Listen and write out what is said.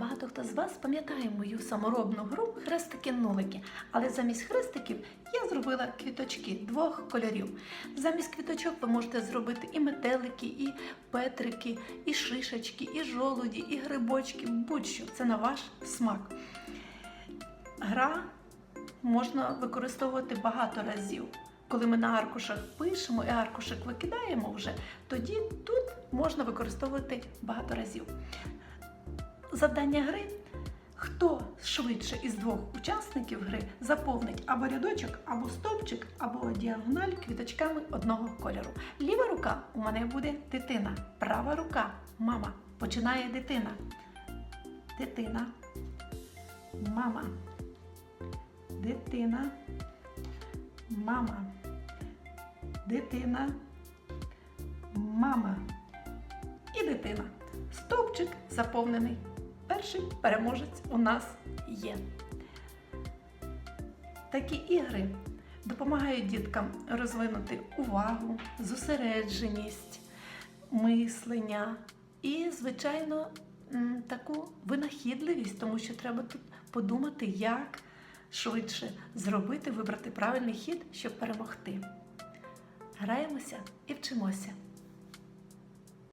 Багато хто з вас пам'ятає мою саморобну гру хрестики-нулики, але замість хрестиків я зробила квіточки двох кольорів. Замість квіточок ви можете зробити і метелики, і петрики, і шишечки, і жолуді, і грибочки, будь-що це на ваш смак. Гра можна використовувати багато разів. Коли ми на аркушах пишемо і аркушик викидаємо вже, тоді тут можна використовувати багато разів. Завдання гри. Хто швидше із двох учасників гри заповнить або рядочок, або стовпчик, або діагональ квіточками одного кольору. Ліва рука у мене буде дитина, права рука мама. Починає дитина. Дитина, мама, дитина, мама, дитина, мама і дитина. Стовпчик заповнений. Перший переможець у нас є. Такі ігри допомагають діткам розвинути увагу, зосередженість, мислення і, звичайно, таку винахідливість, тому що треба тут подумати, як швидше зробити, вибрати правильний хід, щоб перемогти. Граємося і вчимося.